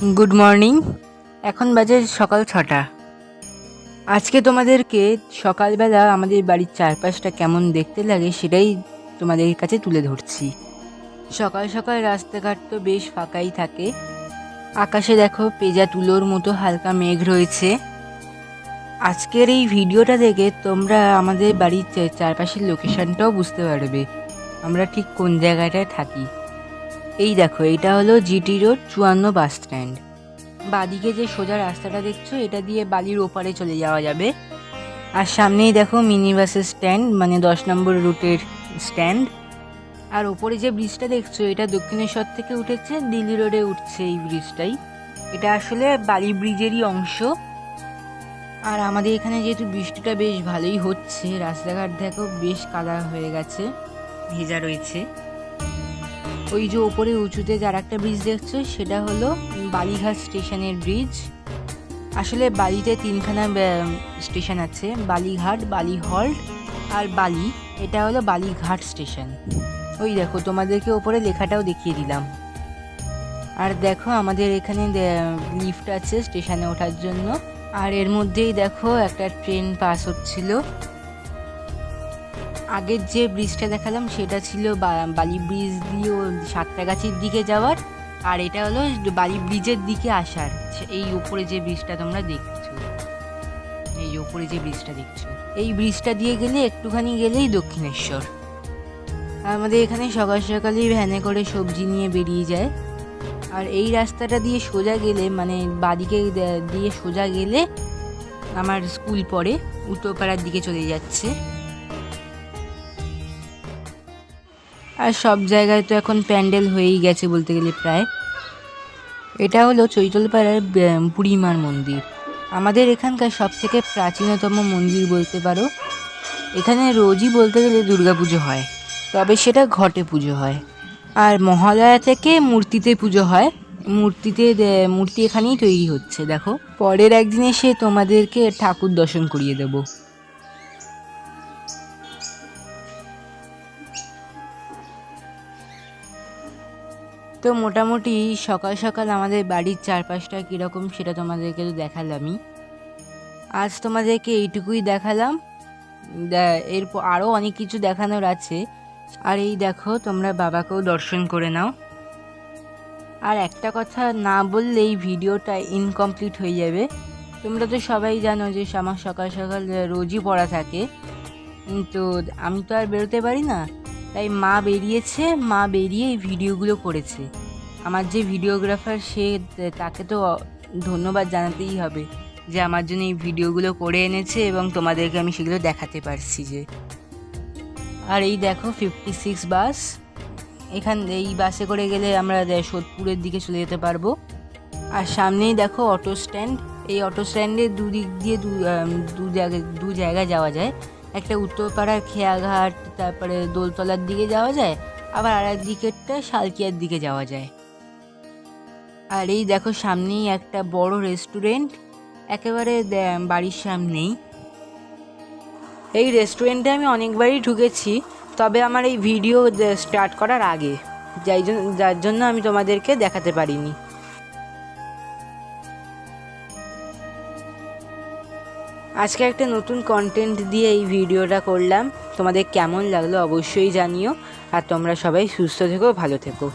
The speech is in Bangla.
গুড মর্নিং এখন বাজে সকাল ছটা। আজকে তোমাদেরকে সকালবেলা আমাদের বাড়ির চারপাশটা কেমন দেখতে লাগে সেটাই তোমাদের কাছে তুলে ধরছি। সকাল সকাল রাস্তাঘাট তো বেশ ফাঁকাই থাকে। আকাশে দেখো পেজা তুলোর মতো হালকা মেঘ রয়েছে। আজকের এই ভিডিওটা দেখে তোমরা আমাদের বাড়ির চারপাশের লোকেশনটাও বুঝতে পারবে। আমরা ঠিক কোন জায়গাটায় থাকি। এই দেখো, এটা হলো জিটি রোড চুয়ান্ন বাস স্ট্যান্ড বাদিকে যে সোজা রাস্তাটা দেখছ, এটা দিয়ে বালির ওপারে চলে যাওয়া যাবে। আর সামনেই দেখো মিনি বাসের স্ট্যান্ড মানে দশ নম্বর রুটের স্ট্যান্ড আর ওপরে যে ব্রিজটা দেখছ, এটা দক্ষিণেশ্বর থেকে উঠেছে, দিল্লি রোডে উঠছে এই ব্রিজটাই এটা আসলে বালি ব্রিজেরই অংশ। আর আমাদের এখানে যেহেতু বৃষ্টিটা বেশ ভালোই হচ্ছে, রাস্তাঘাট দেখো বেশ কাদা হয়ে গেছে, ভেজা রয়েছে। ওই যে ওপরে উঁচুতে যার একটা ব্রিজ দেখছ, সেটা হলো বালিঘাট স্টেশনের ব্রিজ আসলে বালিতে তিনখানা স্টেশন আছে, বালিঘাট বালি হল্ট আর বালি। এটা হলো বালিঘাট স্টেশন ওই দেখো, তোমাদেরকে ওপরে লেখাটাও দেখিয়ে দিলাম। আর দেখো, আমাদের এখানে লিফট আছে স্টেশনে ওঠার জন্য। আর এর মধ্যেই দেখো, একটা ট্রেন পাস হচ্ছিল। আগের যে ব্রিজটা দেখালাম, সেটা ছিল বালি ব্রিজ দিয়ে সাতটাগাছির দিকে যাওয়ার। আর এটা হলো বালি ব্রিজের দিকে আসার। এই উপরে যে ব্রিজটা তোমরা দেখছ। এই উপরে যে ব্রিজটা দেখছ। এই ব্রিজটা দিয়ে গেলে একটুখানি গেলেই দক্ষিণেশ্বর। আমাদের এখানে সকাল সকালেই ভ্যানে করে সবজি নিয়ে বেরিয়ে যায়। আর এই রাস্তাটা দিয়ে সোজা গেলে মানে বাদিকে দিয়ে সোজা গেলে আমার স্কুল পড়ে, উত্তরপাড়ার দিকে চলে যাচ্ছে। আর সব জায়গায় তো এখন প্যান্ডেল হয়েই গেছে বলতে গেলে প্রায়। এটা হলো চৈতলপাড়ার বুড়িমার মন্দির। আমাদের এখানকার সব থেকে প্রাচীনতম মন্দির বলতে পারো, এখানে রোজই বলতে গেলে দুর্গাপুজো হয়, তবে সেটা ঘটে পুজো হয়। আর মহালয়া থেকে মূর্তিতে পুজো হয়, মূর্তিতে মূর্তি এখানেই তৈরি হচ্ছে, দেখো। পরের একদিন এসে তোমাদেরকে ঠাকুর দর্শন করিয়ে দেবো। তো মোটামুটি সকাল সকাল আমাদের বাড়ির চারপাশটা কীরকম সেটা তোমাদেরকে তো দেখালামই। আজ তোমাদেরকে এইটুকুই দেখালাম। এরপর আরও অনেক কিছু দেখানোর আছে। আর এই দেখো, তোমরা বাবাকেও দর্শন করে নাও। আর একটা কথা না বললে এই ভিডিওটা ইনকমপ্লিট হয়ে যাবে। তোমরা তো সবাই জানো যে আমার সকাল সকাল রোজই পড়া থাকে। কিন্তু আমি তো আর বেরোতে পারি না। তাই মা বেরিয়েছে, মা বেরিয়ে এই ভিডিওগুলো করেছে। আমার যে ভিডিওগ্রাফার সে তাকে তো ধন্যবাদ জানাতেই হবে যে আমার জন্য এই ভিডিওগুলো করে এনেছে এবং তোমাদেরকে আমি সেগুলো দেখাতে পারছি যে। আর এই দেখো ফিফটি সিক্স বাস এখান, এই বাসে করে গেলে আমরা সোদপুরের দিকে চলে যেতে পারব। আর সামনেই দেখো অটো স্ট্যান্ড এই অটো স্ট্যান্ডে দুদিক দিয়ে দু দু জায়গায় দু জায়গায় যাওয়া যায়। একটা উত্তরপাড়ার খেয়াঘাট, তারপরে দোলতলার দিকে যাওয়া যায়, আবার আর দিকেরটা শালকিয়ার দিকে যাওয়া যায়। আর এই দেখো সামনেই একটা বড় রেস্টুরেন্ট একেবারে বাড়ির সামনেই। এই রেস্টুরেন্টে আমি অনেকবারই ঢুকেছি, তবে আমার এই ভিডিও স্টার্ট করার আগে, যাই জন্য যার জন্য আমি তোমাদেরকে দেখাতে পারিনি। আজকে একটা নতুন কন্টেন্ট দিয়ে এই ভিডিওটা করলাম। তোমাদের কেমন লাগল অবশ্যই জানিও। আর তোমরা সবাই সুস্থ থেকো, ভালো থেকো।